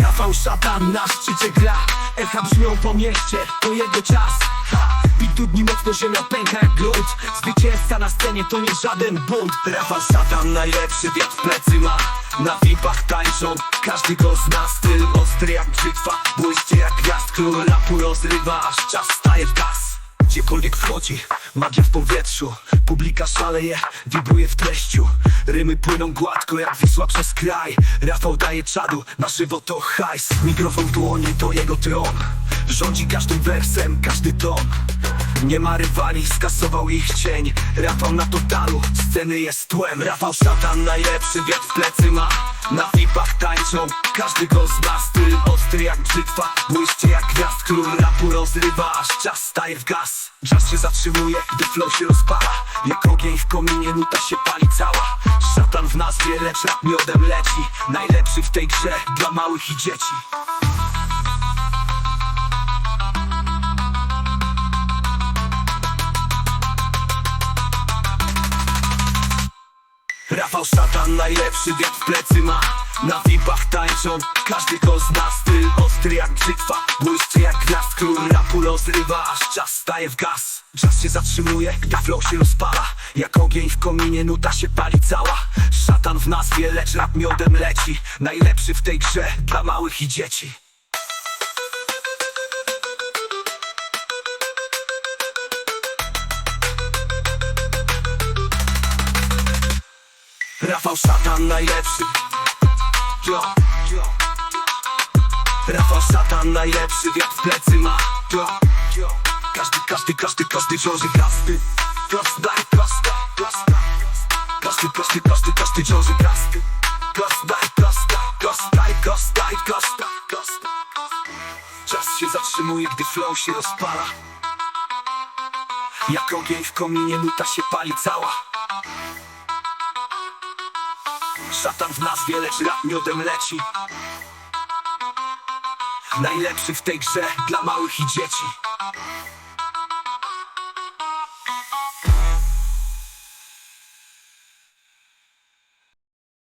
Rafał Szatan na szczycie gra. Echa brzmią po mieście, to jego czas. Ha, Bitu dni mocno ziemia pęka jak grunt Zwycięzca na scenie to nie żaden bunt. Rafał Szatan najlepszy wiatr w plecy ma. Na vipach tańczą, każdy go zna. Styl ostry jak brzytwa, błyście jak gwiazd Król rapu rozrywa, aż czas staje w gaz Gdziekolwiek wchodzi, magia w powietrzu Publika szaleje, wibruje w treściu. Rymy płyną gładko jak Wisła przez kraj. Rafał daje czadu, na żywo to hajs. Mikrofon w dłoni to jego tron. Rządzi każdym wersem, każdy ton Nie ma rywali, skasował ich cień. Rafał na totalu, sceny jest tłem. Rafał szatan, najlepszy wiatr w plecy ma. Na flipach tańczą, każdy go zna. Styl ostry jak brzytwa, błyście jak gwiazd Król rapu rozrywa, aż czas staje w gaz Czas się zatrzymuje, gdy flow się rozpala. Jak ogień w kominie, nuta się pali cała. Szatan w nazwie, lecz rap miodem leci. Najlepszy w tej grze dla małych i dzieci. Rafał Szatan najlepszy wiatr w plecy ma. Na vipach tańczą, każdy go zna Styl ostry jak brzytwa, błyszczy jak gwiazd Król rozrywa, aż czas staje w gaz. Czas się zatrzymuje, gdy flow się rozpala. Jak ogień w kominie, nuta się pali cała. Szatan w nazwie, lecz rap miodem leci. Najlepszy w tej grze dla małych i dzieci. Rafał Szatan najlepszy. Rafał Szatan najlepszy wiatr w plecy ma Yo. Każdy, każdy, każdy, każdy ciąży kasty Kasta, kasta, kasta Każdy, każdy, każdy, każdy ciąży kasty kasta, kasta, kasta, kasta, kasta Czas się zatrzymuje, gdy flow się rozpala. Jak ogień w kominie, nuta się pali cała. Szatan w nazwie, lecz rap miodem leci Najlepszy w tej grze dla małych i dzieci